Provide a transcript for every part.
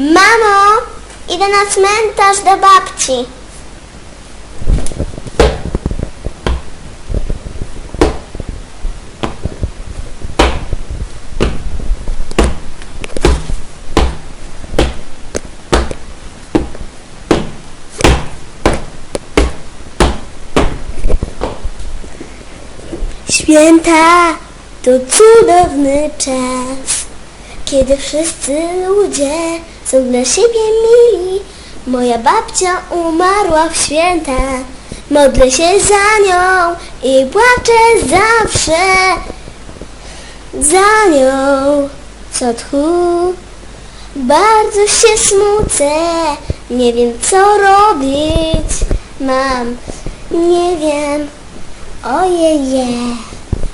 Mamo, idę na cmentarz do babci. Święta to cudowny czas, kiedy wszyscy ludzie są dla siebie mili. Moja babcia umarła w święta, modlę się za nią i płaczę zawsze za nią. Co tchu, bardzo się smucę, nie wiem co robić. Mam, nie wiem, Ojeje,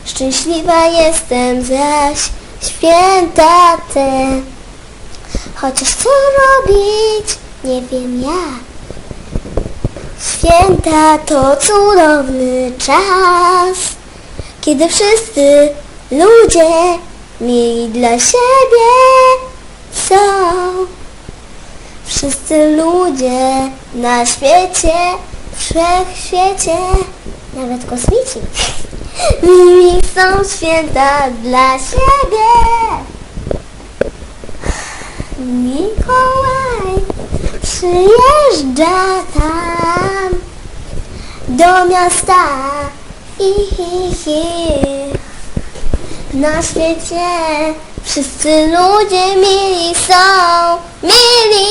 szczęśliwa jestem zaś święta te. Chociaż co robić, nie wiem jak. Święta to cudowny czas, kiedy wszyscy ludzie mieli dla siebie są. Wszyscy ludzie na świecie, wszechświecie, nawet kosmici, mili są święta dla siebie. Mikołaj przyjeżdża tam do miasta i hi, hi. Na świecie wszyscy ludzie mili są, mili.